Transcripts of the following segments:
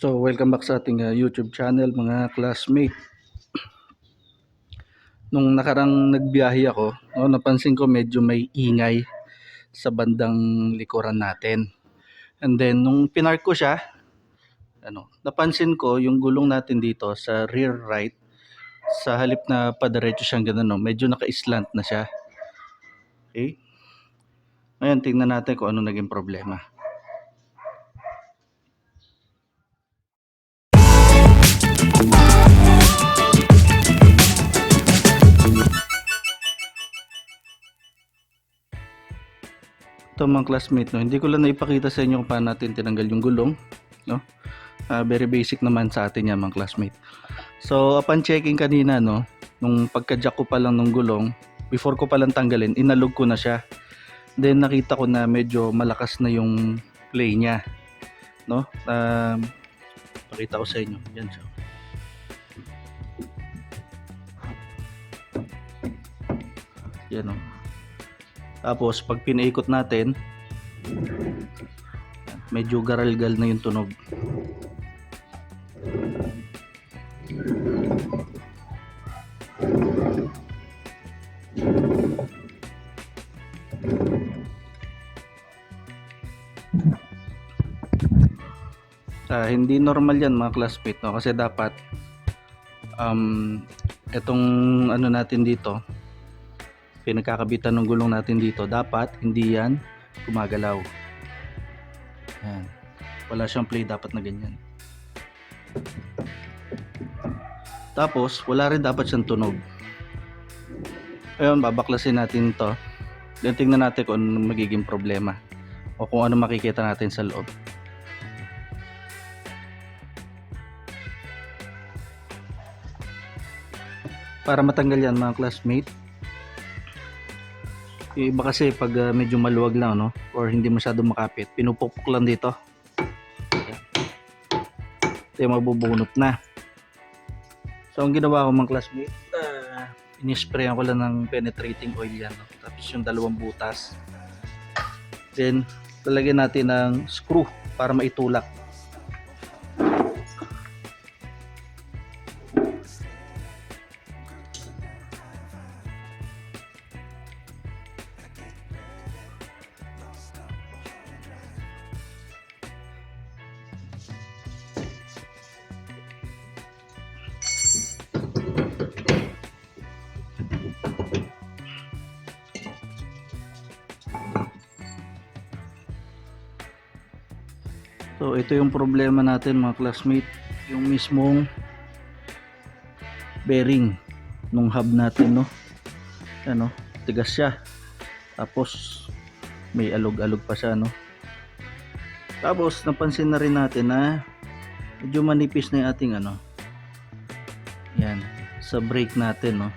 So, welcome back sa ating uh, YouTube channel mga classmate. Nung nakarang nagbiyahe ako, no, napansin ko medyo may ingay sa bandang likuran natin. And then, nung pinark ko siya, ano, napansin ko yung gulong natin dito sa rear right, sa halip na padiretso siyang ganun, no, medyo naka-slant na siya. Okay? Ngayon, tingnan natin kung ano naging problema. Ito mga classmate, no? hindi ko lang naipakita sa inyo kung paano natin tinanggal yung gulong. No? Ah, very basic naman sa atin yan mga classmate. So, upon checking kanina, no, nung pagka-jack ko pa lang ng gulong, before ko pa lang tanggalin, inalog ko na siya. Then nakita ko na medyo malakas na yung play niya. No? Um, pakita ko sa inyo. Yan siya. Yan o. Tapos pag pinaikot natin, medyo garalgal na yung tunog. Ah, hindi normal yan mga classmate no kasi dapat um etong ano natin dito pinagkakabitan ng gulong natin dito. Dapat hindi yan gumagalaw. Yan. Wala siyang play dapat na ganyan. Tapos wala rin dapat siyang tunog. Ayun babaklasin natin to. Then tingnan natin kung ano magiging problema o kung ano makikita natin sa loob. Para matanggal yan mga classmate yung iba kasi pag uh, medyo maluwag lang no? Or hindi masyado makapit pinupukpok lang dito. Ito yung mabubunot na. So ang ginawa ko mga classmate uh, inisprayan ko lang ng penetrating oil yan no? tapos yung dalawang butas. Then lalagyan natin ng screw para maitulak So ito yung problema natin mga classmate, yung mismong bearing nung hub natin no. Ano, tigas siya. Tapos may alog-alog pa siya no. Tapos napansin na rin natin na medyo manipis na yung ating ano. Yan, sa brake natin no.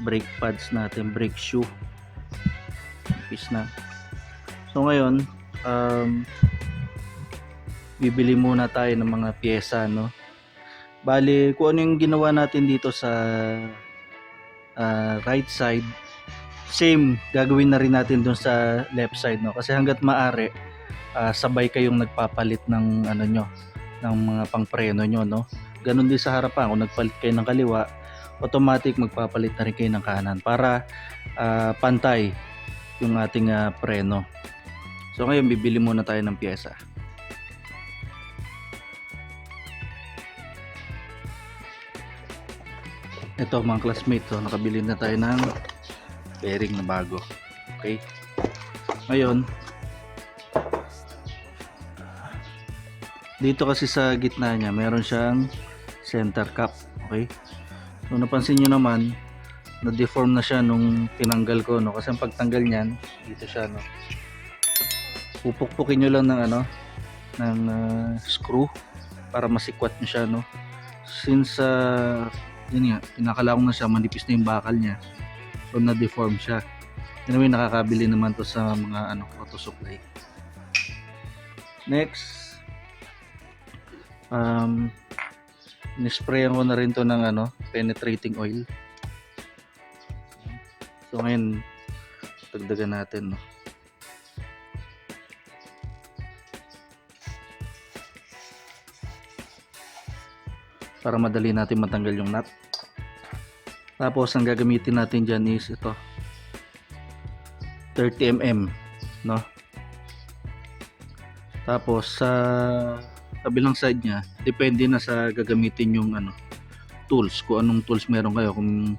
Brake pads natin, brake shoe. Manipis na. So ngayon, um, bibili muna tayo ng mga pyesa no? Bali kung ano yung ginawa natin dito sa uh, right side same gagawin na rin natin dun sa left side no? Kasi hanggat maaari uh, sabay kayong nagpapalit ng ano nyo ng mga pangpreno nyo no? Ganun din sa harapan kung nagpalit kayo ng kaliwa automatic magpapalit na rin kayo ng kanan para uh, pantay yung ating uh, preno. So ngayon bibili muna tayo ng pyesa ito mga classmate so nakabili na tayo ng bearing na bago. Okay? Ngayon dito kasi sa gitna niya meron siyang center cap. Okay? So napansin nyo naman na deform na siya nung tinanggal ko no? Kasi ang pagtanggal niyan dito siya no? Pupukpukin nyo lang ng ano ng uh, screw para masikwat nyo siya no? Since uh, yun nga, pinakalawang na siya, manipis na yung bakal niya. So, na-deform siya. Anyway, nakakabili naman to sa mga ano, auto supply. Next, um, nisprayan ko na rin to ng ano, penetrating oil. So, ngayon, dagdagan natin, no. Para madali natin matanggal yung nut. Tapos ang gagamitin natin dyan is ito. 30mm no? Tapos sa kabilang side niya depende na sa gagamitin yung ano tools. Kung anong tools meron kayo. Kung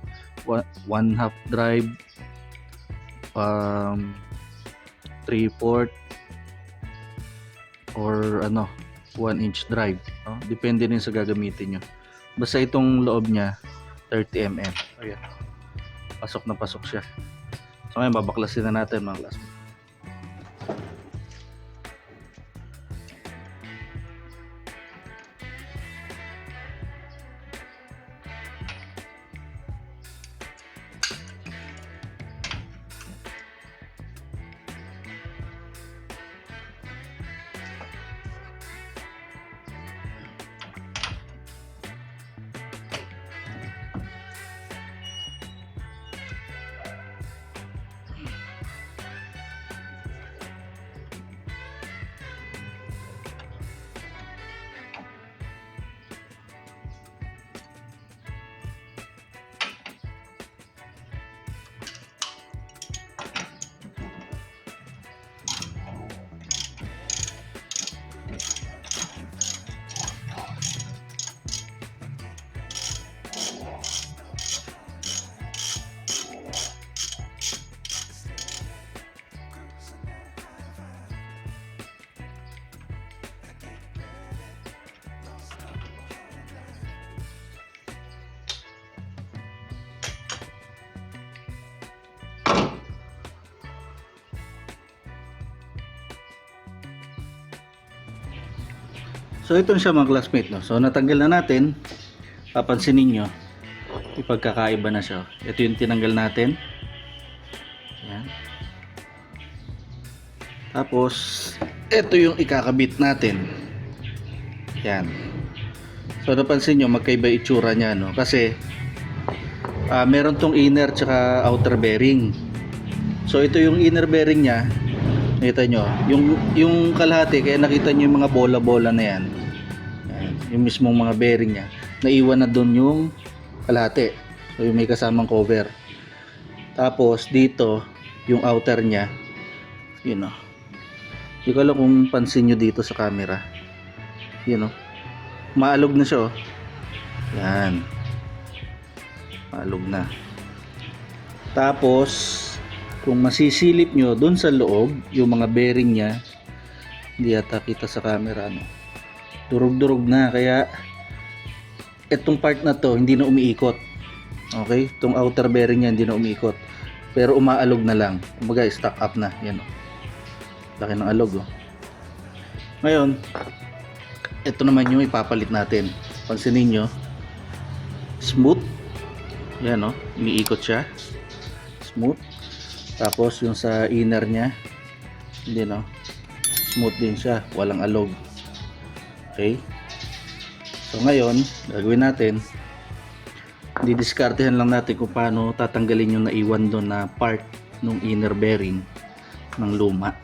one half drive um 3 4 or ano 1 inch drive. No? depende din sa gagamitin nyo. Basta itong loob niya 30mm ayan. Pasok na pasok siya. So ngayon babaklasin na natin mga classmates So ito siya mga classmate no. So natanggal na natin. Papansinin nyo. Ipagkakaiba na siya. Ito yung tinanggal natin. Yan. Tapos ito yung ikakabit natin. Yan. So napansin nyo magkaiba itsura niya no. Kasi ah, meron tong inner tsaka outer bearing. So ito yung inner bearing niya. Nakita nyo, yung, yung kalahati, kaya nakita nyo yung mga bola-bola na yan. Yan, yung mismong mga bearing niya. Naiwan na doon yung kalahati. So yung may kasamang cover. Tapos dito, yung outer niya, yun o. Hindi ko alam kung pansin nyo dito sa camera. Yun o. Maalog na siya o. Yan. Maalog na. Tapos, kung masisilip nyo dun sa loob, yung mga bearing niya, hindi yata kita sa camera, no? Durog-durog na, kaya itong part na to, hindi na umiikot. Okay? Itong outer bearing niya, hindi na umiikot. Pero umaalog na lang. Kumbaga, stuck up na. Yan, oh. Laki ng alog, oh. Ngayon, ito naman yung ipapalit natin. Pansinin nyo, smooth. Yan, oh. Umiikot siya. Smooth. Tapos yung sa inner niya, hindi no. Smooth din siya, walang alog. Okay? So ngayon, gagawin natin, didiskartehan lang natin kung paano tatanggalin yung naiwan doon na part ng inner bearing ng luma.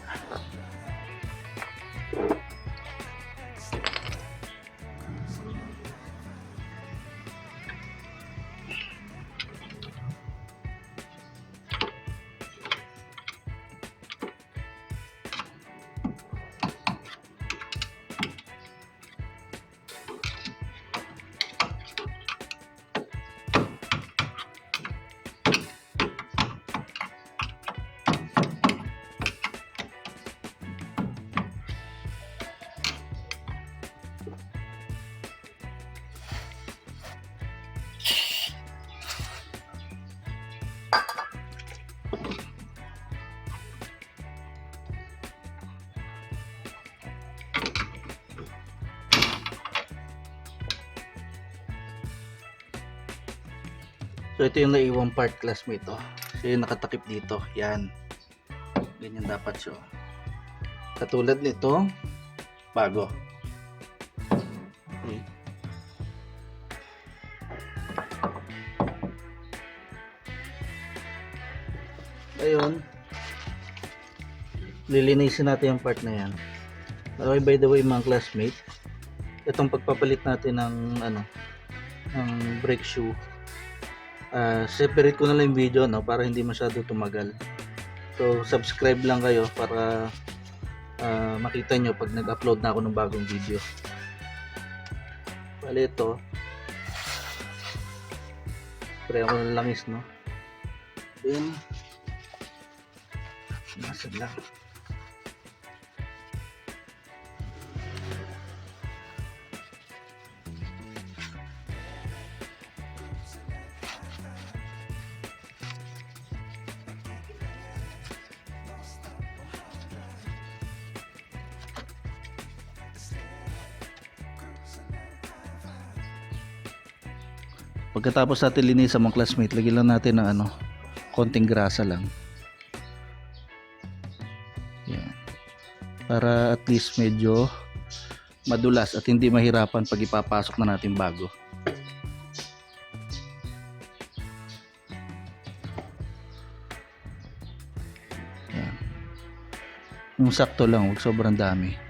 So ito yung naiwang part classmate oh. So yung nakatakip dito, yan. Ganyan dapat siya. Katulad nito, bago. Okay. Ayun. Lilinisin natin yung part na yan. Okay, by the way mga classmate, itong pagpapalit natin ng ano, ng brake shoe. Ah, separate ko na lang yung video no para hindi masyado tumagal. So subscribe lang kayo para ah, makita nyo pag nag-upload na ako ng bagong video. Bale ito. Pre ako ng langis no. Then nasa lang. Pagkatapos natin linisan mga classmate, lagyan lang natin ng ano, konting grasa lang. Yan. Para at least medyo madulas at hindi mahirapan pag ipapasok na natin bago. Yan. Yung sakto lang, huwag sobrang dami.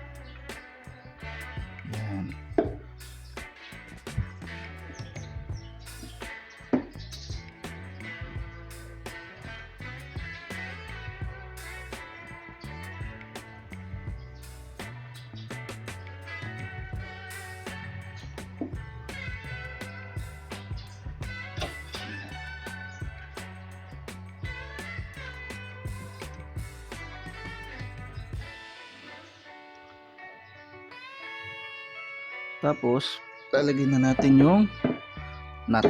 Tapos, lalagyan na natin yung nut.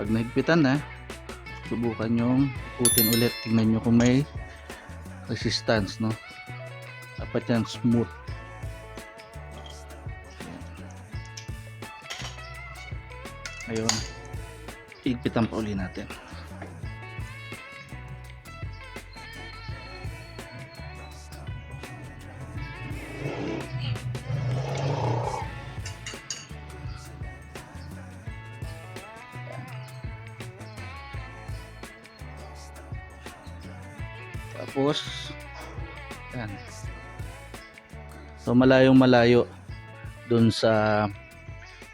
Pag nahigpitan na, subukan yung ikutin ulit. Tingnan nyo kung may resistance no? Dapat yan smooth. Ayun. Higpitan pa uli natin So, malayong malayo dun sa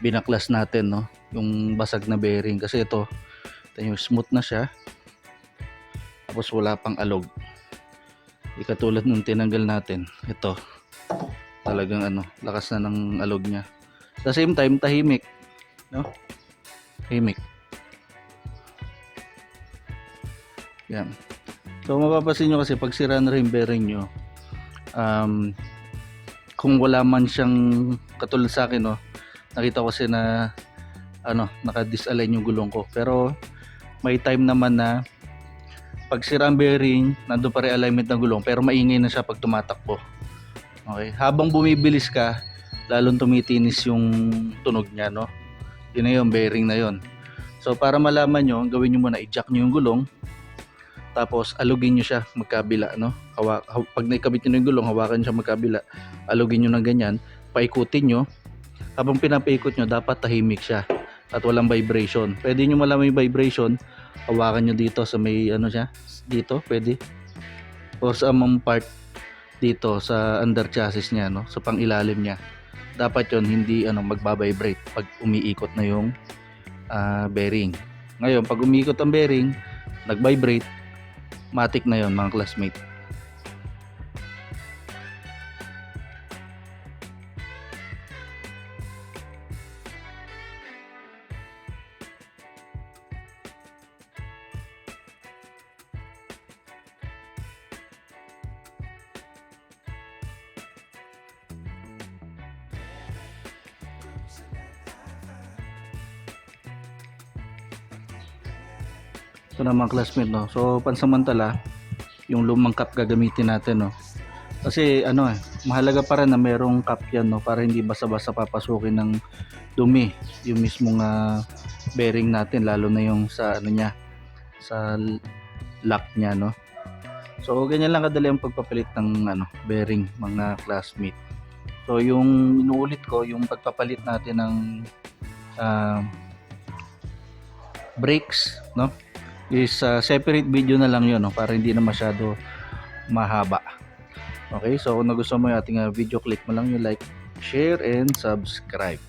binaklas natin, no? Yung basag na bearing. Kasi ito, ito yung smooth na siya. Tapos wala pang alog. Di katulad nung tinanggal natin. Ito, talagang ano, lakas na ng alog niya. The same time, tahimik. No? Tahimik. Yan. So mapapansin nyo kasi pag sira na rin bearing nyo, um, kung wala man siyang katulad sa akin, no, nakita ko kasi na ano, naka-disalign yung gulong ko. Pero may time naman na pag sira ang bearing, nandun pa rin alignment ng gulong, pero maingay na siya pag tumatakbo. Okay, habang bumibilis ka, lalong tumitinis yung tunog niya, no? Yun na yun, bearing na yun. So para malaman nyo, gawin nyo muna, i-jack nyo yung gulong, tapos alugin nyo siya magkabila no? Hawa, haw- pag naikabit nyo yung gulong hawakan siya magkabila. Alugin nyo ng ganyan. Paikutin nyo. Habang pinapaikot nyo dapat tahimik siya at walang vibration. Pwede nyo malaman yung vibration. Hawakan nyo dito sa may ano siya? Dito pwede? Or sa among part dito sa under chassis niya no? Sa pangilalim niya. Dapat yon hindi ano magbabibrate pag umiikot na yung ah, bearing. Ngayon pag umiikot ang bearing nag-vibrate matik na yon mga classmate. Ito na mga classmate no. So pansamantala yung lumang cup gagamitin natin no. Kasi ano eh, mahalaga pa rin na merong cup yan no para hindi basta-basta papasukin ng dumi yung mismong ah, bearing natin lalo na yung sa ano niya sa lock niya no. So ganyan lang kadali ang pagpapalit ng ano, bearing mga classmate. So yung inuulit ko yung pagpapalit natin ng ah, brakes, no? Is ah, separate video na lang 'yon, no? Para hindi na masyado mahaba. Okay, so kung nagustuhan mo yung ating ah, video, click mo lang yung like, share, and subscribe.